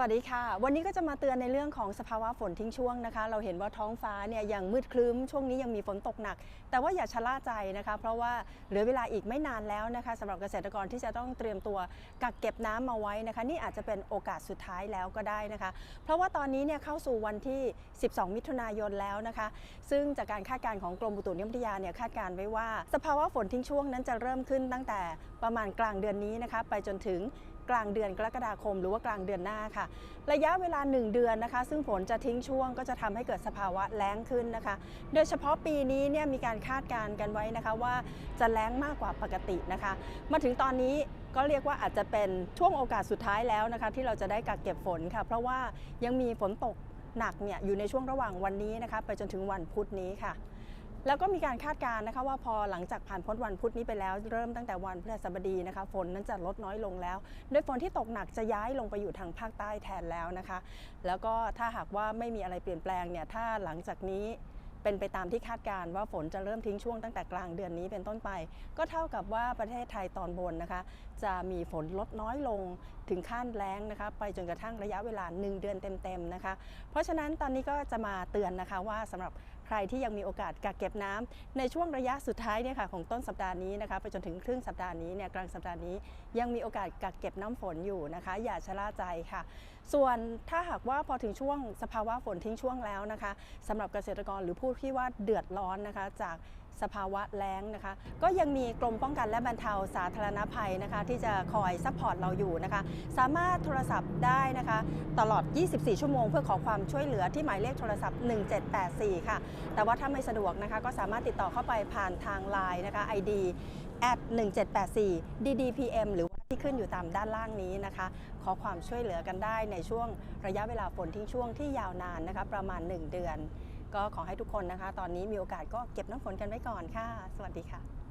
วัสดีค่ะ วันนี้ก็จะมาเตือนในเรื่องของสภาวะฝนทิ้งช่วงนะคะ เราเห็นว่าท้องฟ้าเนี่ยยังมืดครึ้มช่วงนี้ยังมีฝนตกหนัก แต่ว่าอย่าชะล่าใจนะคะ เพราะว่าเหลือเวลาอีกไม่นานแล้วนะคะสำหรับเกษตรกรที่จะต้องเตรียมตัวกักเก็บน้ำมาไว้นะคะ นี่อาจจะเป็นโอกาสสุดท้ายแล้วก็ได้นะคะ เพราะว่าตอนนี้เนี่ยเข้าสู่วันที่ 12 มิถุนายนแล้วนะคะ ซึ่งจากการคาดการณ์ของกรมอุตุนิยมวิทยาเนี่ยคาดการณ์ไว้ว่า สภาวะฝนทิ้งช่วงนั้นจะเริ่มขึ้นตั้งแต่ประมาณกลางเดือนนี้นะคะ ไปจนถึง กลางเดือนกรกฎาคม หรือว่ากลางเดือนหน้าค่ะ ระยะเวลา 1 เดือนนะคะ ซึ่งฝนจะทิ้งช่วงก็จะทำให้เกิดสภาวะแล้งขึ้นนะคะ โดยเฉพาะปีนี้เนี่ยมีการคาดการณ์กันไว้นะคะว่าจะแล้งมากกว่าปกตินะคะ มาถึงตอนนี้ก็เรียกว่าอาจจะเป็นช่วงโอกาสสุดท้ายแล้วนะคะ ที่เราจะได้กักเก็บฝนค่ะ เพราะว่ายังมีฝนตกหนักเนี่ยอยู่ในช่วงระหว่างวันนี้นะคะ ไปจนถึงวันพุธนี้ค่ะ แล้วก็มีการคาดการณ์นะคะว่าพอหลังจากผ่านพ้นวันพุธนี้ไปแล้ว เริ่มตั้งแต่วันพฤหัสบดีนะคะฝนนั้นจะลดน้อยลงแล้ว โดยฝนที่ตกหนักจะย้ายลงไปอยู่ทางภาคใต้แทนแล้วนะคะ แล้วก็ถ้าหากว่าไม่มีอะไรเปลี่ยนแปลงเนี่ยถ้าหลังจากนี้เป็นไปตามที่คาดการณ์ว่าฝนจะเริ่มทิ้งช่วงตั้งแต่กลางเดือนนี้เป็นต้นไป ก็เท่ากับว่าประเทศไทยตอนบนนะคะ จะมีฝนลดน้อยลงถึงขั้นแล้งนะคะ ไปจนกระทั่งระยะเวลา 1 เดือนเต็มๆนะคะ เพราะฉะนั้นตอนนี้ก็จะมาเตือนนะคะว่าสำหรับ ใครที่ยังมีโอกาสกักเก็บน้ำในช่วงระยะสุดท้ายเนี่ยค่ะของต้นสัปดาห์นี้นะคะไปจนถึงครึ่งสัปดาห์นี้เนี่ยกลางสัปดาห์นี้ยังมีโอกาสกักเก็บน้ำฝนอยู่นะคะ อย่าชะล่าใจค่ะ ส่วนถ้าหากว่าพอถึงช่วงสภาวะฝนทิ้งช่วงแล้วนะคะสำหรับเกษตรกรหรือผู้ที่ว่าเดือดร้อนนะคะ จาก สภาวะแล้งนะคะ ก็ยังมีกรมป้องกันและบรรเทาสาธารณภัยนะคะ ที่จะคอยซัพพอร์ตเราอยู่นะคะ สามารถโทรศัพท์ได้นะคะ ตลอด 24 ชั่วโมงเพื่อขอความช่วยเหลือที่หมายเลขโทรศัพท์ 1784 ค่ะ แต่ว่าถ้าไม่สะดวกนะคะ ก็สามารถติดต่อเข้าไปผ่านทางไลน์นะคะ ID at 1784 ddpm หรือว่าที่ขึ้นอยู่ตามด้านล่างนี้นะคะ ขอความช่วยเหลือกันได้ในช่วงระยะเวลาฝนทิ้งช่วงที่ยาวนานนะคะ ประมาณ 1 เดือน ก็ขอให้ทุกคนนะคะ ตอนนี้มีโอกาสก็เก็บน้ำฝนกันไว้ก่อนค่ะ สวัสดีค่ะ